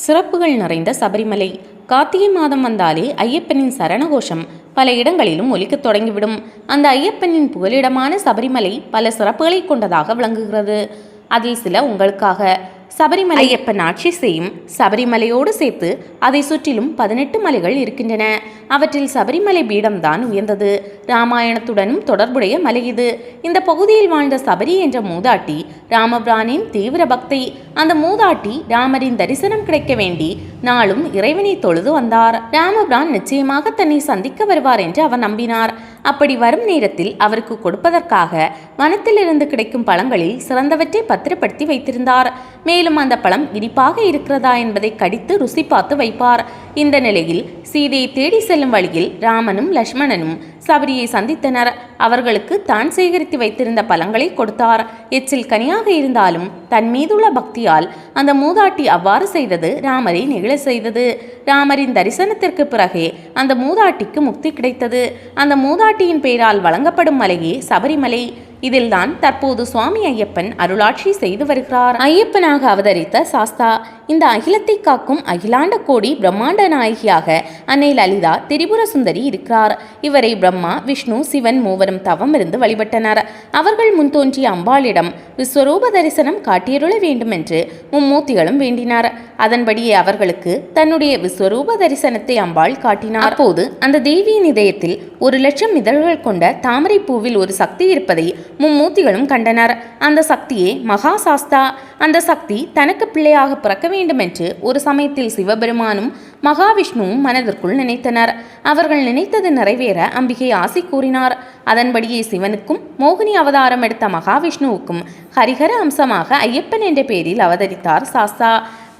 சிறப்புகள் நிறைந்த சபரிமலை. கார்த்திகை மாதம் வந்தாலே ஐயப்பனின் சரணகோஷம் பல இடங்களிலும் ஒலிக்கத் தொடங்கிவிடும். அந்த ஐயப்பனின் புகலிடமான சபரிமலை பல சிறப்புகளை கொண்டதாக விளங்குகிறது. அதில் சில உங்களுக்காக. சபரிமலை ஐயப்பன் ஆட்சி செய்யும் சபரிமலையோடு சேர்த்து அதை சுற்றிலும் பதினெட்டு மலைகள் இருக்கின்றன. அவற்றில் சபரிமலை பீடம்தான் உயர்ந்தது. ராமாயணத்துடனும் தொடர்புடைய மலை இது. இந்த பகுதியில் வாழ்ந்த சபரி என்ற மூதாட்டி ராமபிரானின் தீவிர பக்தி. அந்த மூதாட்டி ராமரின் தரிசனம் கிடைக்க வேண்டி நாளும் இறைவனை தொழுது வந்தார். ராமபிரான் நிச்சயமாக தன்னை சந்திக்க வருவார் என்று அவர் நம்பினார். அப்படி வரும் நேரத்தில் அவருக்கு கொடுப்பதற்காக வனத்திலிருந்து கிடைக்கும் பழங்களில் சிறந்தவற்றை பத்திரப்படுத்தி வைத்திருந்தார். மேலும் அந்த பழம் இனிப்பாக இருக்கிறதா என்பதை கடித்து ருசி பார்த்து வைப்பார். இந்த நிலையில் சீதையை தேடி செல்லும் வழியில் ராமனும் லக்ஷ்மணனும் சபரியை சந்தித்தனர். அவர்களுக்கு தான் சேகரித்து வைத்திருந்த பழங்களை கொடுத்தார். எச்சில் கனியாக இருந்தாலும் தன் மீதுள்ள பக்தியால் அந்த மூதாட்டி அவ்வாறு செய்தது ராமரை நெகிழ செய்தது. ராமரின் தரிசனத்திற்கு பிறகே அந்த மூதாட்டிக்கு முக்தி கிடைத்தது. அந்த மூதாட்டியின் பெயரால் வழங்கப்படும் மலையே சபரிமலை. இதில்தான் தற்போது சுவாமி ஐயப்பன் அருளாட்சி செய்து வருகிறார். ஐயப்பனாக அவதரித்த சாஸ்தா இந்த அகிலத்தை காக்கும் அகிலாண்ட கோடி பிரம்மாண்ட நாயகியாக அன்னை லலிதா திரிபுர சுந்தரி இருக்கிறார். இவரை பிரம்மா விஷ்ணு சிவன் மூவரும் தவம் இருந்து வழிபட்டனர். அவர்கள் முன் தோன்றிய அம்பாளிடம் விஸ்வரூப தரிசனம் காட்டியருள வேண்டும் என்று மும்மூர்த்திகளும் வேண்டினார். அதன்படியே அவர்களுக்கு தன்னுடைய விஸ்வரூப தரிசனத்தை அம்பாள் காட்டினார். அப்போது அந்த தேவியின் இதயத்தில் ஒரு லட்சம் இதழ்கள் கொண்ட தாமரை பூவில் ஒரு சக்தி இருப்பதை மும்மூர்த்திகளும் கண்டனர். அந்த சக்தியே மகா சாஸ்தா அந்த சக்தி தனக்கு பிள்ளையாக பிறக்க வேண்டும் என்று ஒரு சமயத்தில் சிவபெருமானும் மகாவிஷ்ணுவும் மனதிற்குள் நினைத்தனர். அவர்கள் நினைத்தது நிறைவேற அம்பிகை ஆசை கூறினார். அதன்படியே சிவனுக்கும் மோகினி அவதாரம் எடுத்த மகாவிஷ்ணுவுக்கும் ஹரிஹர அம்சமாக ஐயப்பன் என்ற பெயரில் அவதரித்தார் சாஸ்தா.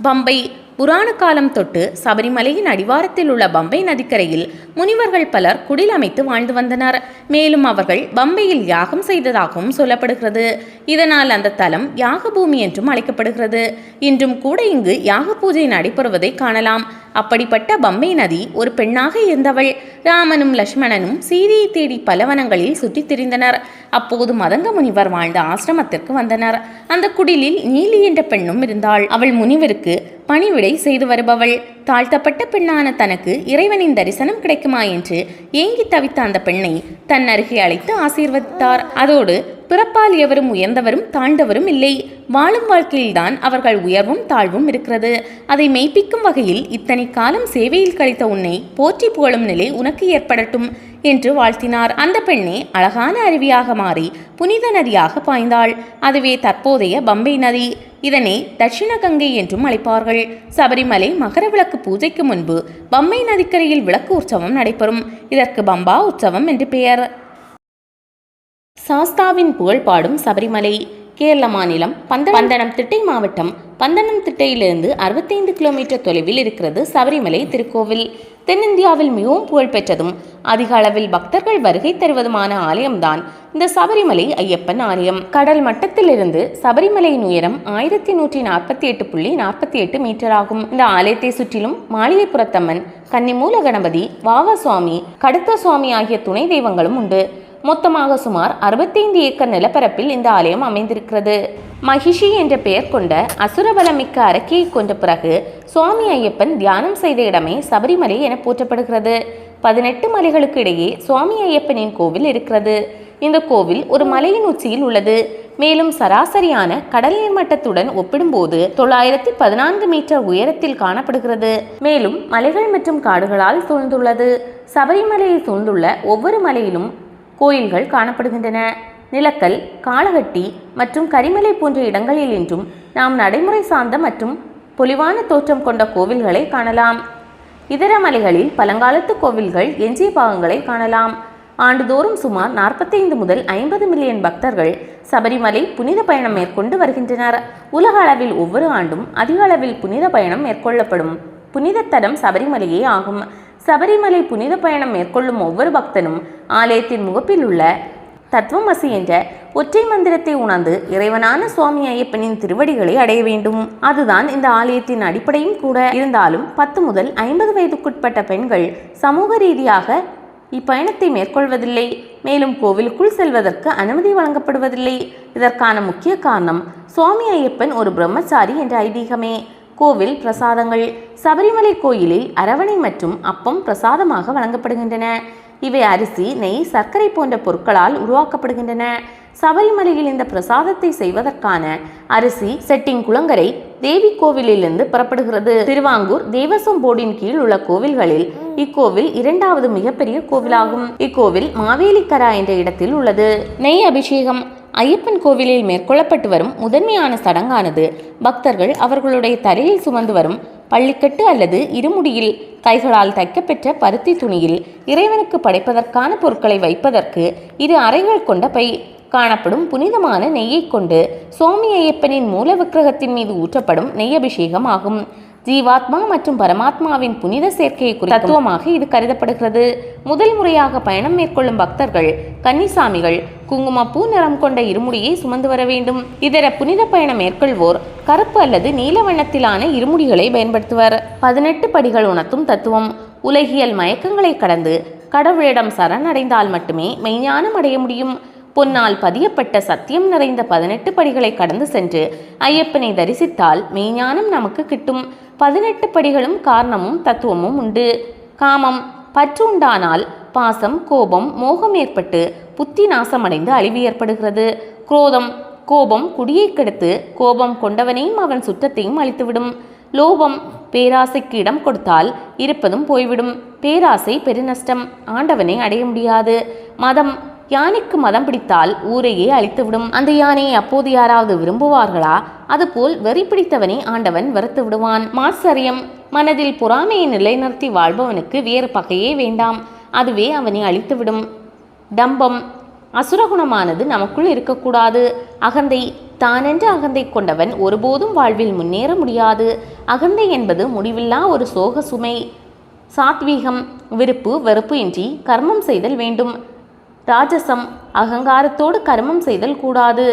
பம்பை புராண காலம் தொட்டு சபரிமலையின் அடிவாரத்தில் உள்ள பம்பை நதிக்கரையில் முனிவர்கள் பலர் குடில் அமைத்து வாழ்ந்து வந்தனர். மேலும் அவர்கள் பம்பையில் யாகம் செய்ததாகவும் சொல்லப்படுகிறது. இதனால் அந்த தலம் யாக பூமி என்றும் அழைக்கப்படுகிறது. இன்றும் கூட இங்கு யாக பூஜை நடைபெறுவதை காணலாம். அப்படிப்பட்ட பம்பை நதி ஒரு பெண்ணாக இருந்தவள். ராமனும் லட்சுமணனும் சீதையை தேடி பலவனங்களில் சுற்றித் திரிந்தனர். அப்போது மதங்க முனிவர் வாழ்ந்த ஆசிரமத்திற்கு வந்தனர். அந்த குடிலில் நீலி என்ற பெண்ணும் இருந்தாள். அவள் முனிவருக்கு பணிவிடை செய்து வருபவள். தாழ்த்தப்பட்ட பெண்ணான தனக்கு இறைவனின் தரிசனம் கிடைக்குமா என்று ஏங்கி தவித்த அந்த பெண்ணை தன் அருகே அழைத்து ஆசீர்வதித்தார். அதோடு பிறப்பால் எவரும் உயர்ந்தவரும் தாழ்ந்தவரும் இல்லை. வாழும் வாழ்க்கையில்தான் அவர்கள் உயர்வும் தாழ்வும் இருக்கிறது. அதை மெய்ப்பிக்கும் வகையில் இத்தனை காலம் சேவையில் கழித்த உன்னை போற்றி புகழும் நிலை உனக்கு ஏற்படட்டும் என்று வாழ்த்தினார். அந்த பெண்ணே அழகான அருவியாக மாறி புனித நதியாக பாய்ந்தாள். அதுவே தற்போதைய பம்பை நதி. இதனை தட்சிண கங்கை என்றும் அழைப்பார்கள். சபரிமலை மகர விளக்கு பூஜைக்கு முன்பு பம்பை நதிக்கரையில் விளக்கு உற்சவம் நடைபெறும். இதற்கு பம்பா உற்சவம் என்று பெயர். சாஸ்தாவின் புகழ் பாடும் சபரிமலை கேரள மாநிலம் பந்தனம் திட்டை மாவட்டம் பந்தனம் திட்டையிலிருந்து அறுபத்தைந்து கிலோமீட்டர் தொலைவில் இருக்கிறது சபரிமலை திருக்கோவில். தென்னிந்தியாவில் மிகவும் புகழ்பெற்றதும் அதிக அளவில் பக்தர்கள் வருகை தருவதுமான ஆலயம்தான் இந்த சபரிமலை ஐயப்பன் ஆலயம். கடல் மட்டத்திலிருந்து சபரிமலையின் உயரம் ஆயிரத்தி நூற்றி நாற்பத்தி எட்டு புள்ளி நாற்பத்தி எட்டு மீட்டர் ஆகும். இந்த ஆலயத்தை சுற்றிலும் மாளிகைப்புறத்தம்மன் கன்னிமூல கணபதி வாவ சுவாமி கடுத்த சுவாமி ஆகிய துணை தெய்வங்களும் உண்டு. மொத்தமாக சுமார் அறுபத்தைந்து ஏக்கர் நிலப்பரப்பில் இந்த ஆலயம் அமைந்திருக்கிறது. மகிஷி என்ற பெயர் கொண்ட அசுரபலமிக்க அரக்கியை கொண்ட பிறகு சுவாமி ஐயப்பன் தியானம் செய்த இடமே சபரிமலை என போற்றப்படுகிறது. பதினெட்டு மலைகளுக்கு இடையே சுவாமி ஐயப்பனின் கோவில் இருக்கிறது. இந்த கோவில் ஒரு மலையின் உச்சியில் உள்ளது. மேலும் சராசரியான கடல் நீர் மட்டத்துடன் ஒப்பிடும்போது தொள்ளாயிரத்தி பதினான்கு மீட்டர் உயரத்தில் காணப்படுகிறது. மேலும் மலைகள் மற்றும் காடுகளால் சூழ்ந்துள்ளது. சபரிமலையை சூழ்ந்துள்ள ஒவ்வொரு மலையிலும் கோயில்கள் காணப்படுகின்றன. நிலக்கல் காளகட்டி மற்றும் கரிமலை போன்ற இடங்களில் இன்றும் நாம் நடைமுறை சார்ந்த மற்றும் பொலிவான தோற்றம் கொண்ட கோவில்களை காணலாம். இதர மலைகளில் பழங்காலத்து கோவில்கள் எஞ்சிய பாகங்களை காணலாம். ஆண்டுதோறும் சுமார் நாற்பத்தைந்து முதல் ஐம்பது மில்லியன் பக்தர்கள் சபரிமலை புனித பயணம் மேற்கொண்டு வருகின்றனர். உலக அளவில் ஒவ்வொரு ஆண்டும் அதிக அளவில் புனித பயணம் மேற்கொள்ளப்படும். புனித தலம் சபரிமலையே ஆகும். சபரிமலை புனித பயணம் மேற்கொள்ளும் ஒவ்வொரு பக்தனும் ஆலயத்தின் முகப்பில் உள்ள தத்துவமசி என்ற ஒற்றை மந்திரத்தை உணர்ந்து இறைவனான சுவாமி ஐயப்பனின் திருவடிகளை அடைய வேண்டும். அதுதான் இந்த ஆலயத்தின் அடிப்படையும் கூட. இருந்தாலும் பத்து முதல் ஐம்பது வயதுக்குட்பட்ட பெண்கள் சமூக ரீதியாக இப்பயணத்தை மேற்கொள்வதில்லை. மேலும் கோவிலுக்குள் செல்வதற்கு அனுமதி வழங்கப்படுவதில்லை. இதற்கான முக்கிய காரணம் சுவாமி ஐயப்பன் ஒரு பிரம்மச்சாரி என்ற ஐதீகமே. கோவில் பிரசாதங்கள் சபரிமலை கோயிலில் அரவணை மற்றும் அப்பம் பிரசாதமாக வழங்கப்படுகின்றன. இவை அரிசி நெய் சர்க்கரை போன்ற பொருட்களால் உருவாக்கப்படுகின்றன. சபரிமலையில் இந்த பிரசாதத்தை செய்வதற்கான அரிசி செட்டிங் குளங்கரை தேவி கோவிலிலிருந்து புறப்படுகிறது. திருவாங்கூர் தேவசம் போர்டின் கீழ் உள்ள கோவில்களில் இக்கோவில் இரண்டாவது மிகப்பெரிய கோவிலாகும். இக்கோவில் மாவேலிக்கரா என்ற இடத்தில் உள்ளது. நெய் அபிஷேகம் ஐயப்பன் கோவிலில் மேற்கொள்ளப்பட்டு வரும் முதன்மையான சடங்கானது பக்தர்கள் அவர்களுடைய தலையில் சுமந்து வரும் பள்ளிக்கட்டு அல்லது இருமுடியில் கைகளால் தைக்கப்பெற்ற பருத்தி துணியில் இறைவனுக்கு படைப்பதற்கான பொருட்களை வைப்பதற்கு இரு அறைகள் கொண்ட பை காணப்படும் புனிதமான நெய்யை கொண்டு சுவாமி ஐயப்பனின் மூல விக்கிரகத்தின் மீது ஊற்றப்படும் நெய் அபிஷேகம் ஆகும். ஜீவாத்மா மற்றும் பரமாத்மாவின் புனித சேர்க்கையை குறித்த தத்துவமாக இது கருதப்படுகிறது. முதல் முறையாக பயணம் மேற்கொள்ளும் பக்தர்கள் கன்னிசாமிகள் குங்குமப்பூ நிறம் கொண்ட இருமுடியை சுமந்து வர வேண்டும். இதர புனித பயணம் மேற்கொள்வோர் கருப்பு அல்லது நீல வண்ணத்திலான இருமுடிகளை பயன்படுத்துவர். பதினெட்டு படிகள் உணர்த்தும் தத்துவம். உலகியல் மயக்கங்களை கடந்து கடவுளிடம் சரணடைந்தால் மட்டுமே மெய்ஞானம் அடைய முடியும். பொன்னால் பதியப்பட்ட சத்தியம் நிறைந்த பதினெட்டு படிகளை கடந்து சென்று ஐயப்பனை தரிசித்தால் மெய்ஞானம் நமக்கு கிட்டும். பதினெட்டு படிகளும் காரணமும் தத்துவமும் உண்டு. காமம் பற்று உண்டானால் பாசம் கோபம் மோகம் ஏற்பட்டு புத்தி நாசமடைந்து அழிவு ஏற்படுகிறது. குரோதம் கோபம் குடியை கெடுத்து கோபம் கொண்டவனையும் அவன் சுற்றத்தையும் அழித்துவிடும். லோபம் பேராசைக்கு இடம் கொடுத்தால் இருப்பதும் போய்விடும். பேராசை பெருநஷ்டம் ஆண்டவனை அடைய முடியாது. மதம் யானைக்கு மதம் பிடித்தால் ஊரையே அழித்துவிடும். அந்த யானையை அப்போது யாராவது விரும்புவார்களா? அதுபோல் வெறி பிடித்தவனை ஆண்டவன் வெறுத்து விடுவான். மாசரியம் மனதில் பொறாமையை நிலைநிறுத்தி வாழ்பவனுக்கு வேறு பகையே வேண்டாம். அதுவே அவனை அழித்துவிடும். டம்பம் அசுரகுணமானது நமக்குள் இருக்கக்கூடாது. அகந்தை. தானென்று அகந்தை கொண்டவன் ஒருபோதும் வாழ்வில் முன்னேற முடியாது. அகந்தை என்பது முடிவில்லா ஒரு சோக சுமை. சாத்வீகம். விருப்பு வெறுப்பு இன்றி கர்மம் செய்தல் வேண்டும். ராஜசம் அகங்காரத்தோடு கர்மம் செய்தல் கூடாது.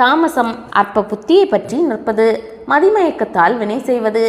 தாமசம் அற்ப புத்தியை பற்றி நிற்பது மதிமயக்கத்தால் வினை செய்வது.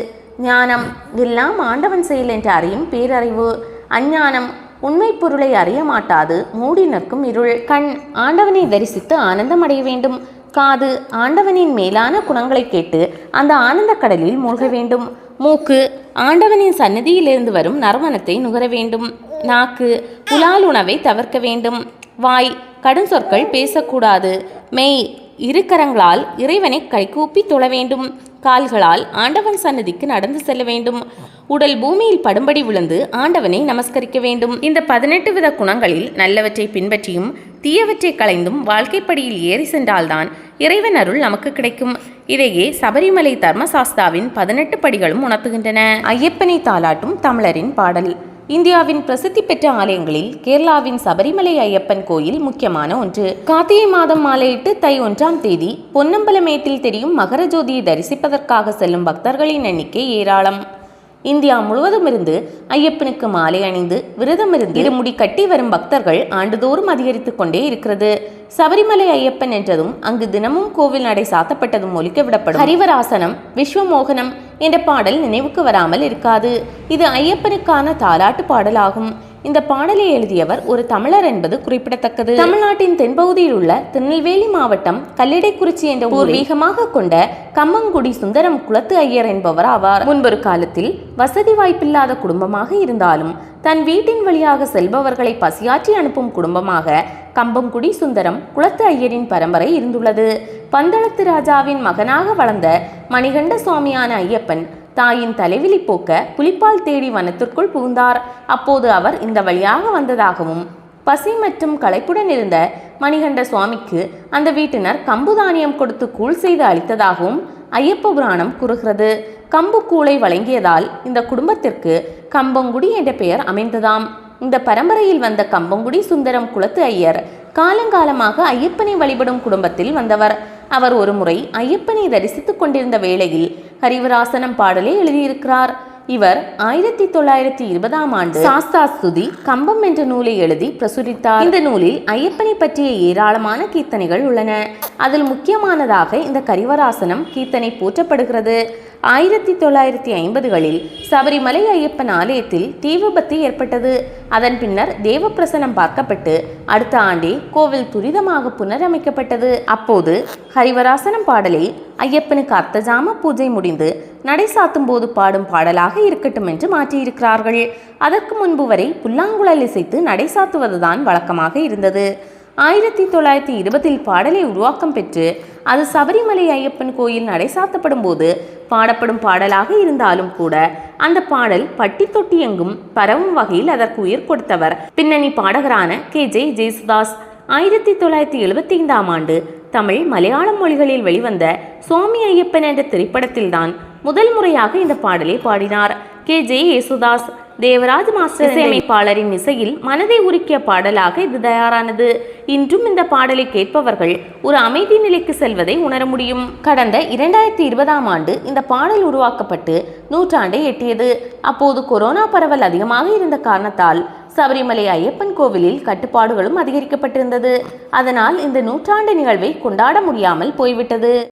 ஞானம் எல்லாம் ஆண்டவன் செயல் என்று அறியும் பேரறிவு. அஞ்ஞானம் உண்மை பொருளை அறிய மாட்டாது மூடி நிற்கும் இருள். கண் ஆண்டவனை தரிசித்து ஆனந்தம் அடைய வேண்டும். காது ஆண்டவனின் மேலான குணங்களை கேட்டு அந்த ஆனந்த கடலில் மூழ்க வேண்டும். மூக்கு ஆண்டவனின் சன்னதியிலிருந்து வரும் நறுமணத்தை நுகர வேண்டும். நாக்கு புலால் உணவை தவிர்க்க வேண்டும். வாய் கடும் சொற்கள் பேசக்கூடாது. மெய் இரு கரங்களால் இறைவனை கைகூப்பி தொழ வேண்டும். கால்களால் ஆண்டவன் சன்னதிக்கு நடந்து செல்ல வேண்டும். உடல் பூமியில் படும்படி விழுந்து ஆண்டவனை நமஸ்கரிக்க வேண்டும். இந்த பதினெட்டு வித குணங்களில் நல்லவற்றை பின்பற்றியும் தீயவற்றை களைந்தும் வாழ்க்கைப்படியில் ஏறி சென்றால்தான் இறைவன் அருள் நமக்கு கிடைக்கும். இதையே சபரிமலை தர்மசாஸ்தாவின் பதினெட்டு படிகளும் உணர்த்துகின்றன. ஐயப்பனை தாலாட்டும் தமிழரின் பாடல். இந்தியாவின் பிரசித்தி பெற்ற ஆலயங்களில் கேரளாவின் சபரிமலை ஐயப்பன் கோயில் முக்கியமான ஒன்று. கார்த்திகை மாதம் மாலையிட்டு தை ஒன்றாம் தேதி பொன்னம்பலமேட்டில் தெரியும் மகர ஜோதியை தரிசிப்பதற்காக செல்லும் பக்தர்களின் எண்ணிக்கை ஏராளம். இந்தியா முழுவதும் இருந்து ஐயப்பனுக்கு மாலை அணிந்து விரதம் இருந்து இருமுடி கட்டி வரும் பக்தர்கள் ஆண்டுதோறும் அதிகரித்து கொண்டே இருக்கிறது. சபரிமலை ஐயப்பன் என்றதும் அங்கு தினமும் கோவில் நடை சாத்தப்பட்டதும் ஒலிக்க விடப்படும். ஹரிவராசனம் விஸ்வமோகனம் என்ற பாடல் நினைவுக்கு வராமல் இருக்காது. இது ஐயப்பனுக்கான தாலாட்டு பாடலாகும். இந்த பாடலை எழுதியவர் ஒரு தமிழர் என்பது குறிப்பிடத்தக்கது. தமிழ்நாட்டின் தென்பகுதியில் உள்ள திருநெல்வேலி மாவட்டம் கல்லிடைக்குறிச்சி என்ற பூர்வீகமாக கொண்ட கம்மங்குடி சுந்தரம் குளத்து ஐயர் என்பவர் ஆவார். முன்பொரு காலத்தில் வசதி வாய்ப்பில்லாத குடும்பமாக இருந்தாலும் தன் வீட்டின் வழியாக செல்பவர்களை பசியாற்றி அனுப்பும் குடும்பமாக கம்பங்குடி சுந்தரம் குளத்து ஐயரின் பரம்பரை இருந்துள்ளது. பந்தளத்து ராஜாவின் மகனாக வளர்ந்த மணிகண்ட சுவாமியான ஐயப்பன் தாயின் தலைவிழி போக்க புலிப்பால் தேடி வனத்திற்குள் புகுந்தார். அப்போது அவர் இந்த வழியாக வந்ததாகவும் பசி மற்றும் களைப்புடன் இருந்த மணிகண்ட சுவாமிக்கு அந்த வீட்டினர் கம்பு தானியம் கொடுத்து கூழ் செய்து அளித்ததாகவும் ஐயப்ப புராணம் கூறுகிறது. கம்பு கூளை வழங்கியதால் இந்த குடும்பத்திற்கு கம்பங்குடி என்ற பெயர் அமைந்ததாம். இந்த பரம்பரையில் வந்த கம்பங்குடி சுந்தரம் குளத்து ஐயர். காலங்காலமாக ஐயப்பனை வழிபடும் குடும்பத்தில் வந்தவர். அவர் ஒருமுறை ஐயப்பனை தரிசித்துக் கொண்டிருந்த வேளையில் ஹரிவராசனம் பாடலை எழுதியிருக்கிறார். இவர் ஆயிரத்தி தொள்ளாயிரத்தி இருபதாம் ஆண்டு சாஸ்தா ஸ்துதி கம்பம் என்ற நூலை எழுதி பிரசுரித்தார். இந்த நூலில் ஐயப்பனை பற்றிய ஏராளமான கீர்த்தனைகள் உள்ளன. அதில் முக்கியமானதாக இந்த கரிவராசனம் கீர்த்தனை போற்றப்படுகிறது. ஆயிரத்தி தொள்ளாயிரத்தி ஐம்பதுகளில் சபரிமலை ஐயப்பன் ஆலயத்தில் தீ விபத்து ஏற்பட்டது. அதன் பின்னர் தேவப்பிரசனம் பார்க்கப்பட்டு அடுத்த ஆண்டே கோவில் துரிதமாக புனரமைக்கப்பட்டது. அப்போது ஹரிவராசனம் பாடலை ஐயப்பனுக்கு அர்த்தஜாம பூஜை முடிந்து நடை சாத்தும் போது பாடும் பாடலாக இருக்கட்டும் என்று மாற்றியிருக்கிறார்கள். அதற்கு முன்பு வரை புல்லாங்குழல் இசைத்து நடை சாத்துவதுதான் வழக்கமாக இருந்தது. ஆயிரத்தி தொள்ளாயிரத்தி இருபதில் பாடலை உருவாக்கம் பெற்று அது சபரிமலை ஐயப்பன் கோயில் நடைசாத்தப்படும் போது பாடப்படும் பாடலாக இருந்தாலும் கூட அந்த பாடல் பட்டி தொட்டி எங்கும் பரவும் வகையில் அதற்கு உயிர் கொடுத்தவர் பின்னணி பாடகரான கே. ஜே. ஜெயசுதாஸ். ஆயிரத்தி தொள்ளாயிரத்தி எழுபத்தி ஐந்தாம் ஆண்டு தமிழ் மலையாளம் மொழிகளில் வெளிவந்த சுவாமி ஐயப்பன் என்ற திரைப்படத்தில்தான் முதல் முறையாக இந்த பாடலை பாடினார். K. J Yesudas Devaraj master இசையமைப்பாளரின் இசையில் மனதை உருக்கிய பாடலாக இது தயாரானது. இன்றும் இந்த பாடலை கேட்பவர்கள் ஒரு அமைதி நிலைக்கு செல்வதை உணர முடியும். கடந்த இரண்டாயிரத்தி இருபதாம் ஆண்டு இந்த பாடல் உருவாக்கப்பட்டு நூற்றாண்டை எட்டியது. அப்போது கொரோனா பரவல் அதிகமாக இருந்த காரணத்தால் சபரிமலை ஐயப்பன் கோவிலில் கட்டுப்பாடுகளும் அதிகரிக்கப்பட்டிருந்தது. அதனால் இந்த நூற்றாண்டு நிகழ்வை கொண்டாட முடியாமல் போய்விட்டது.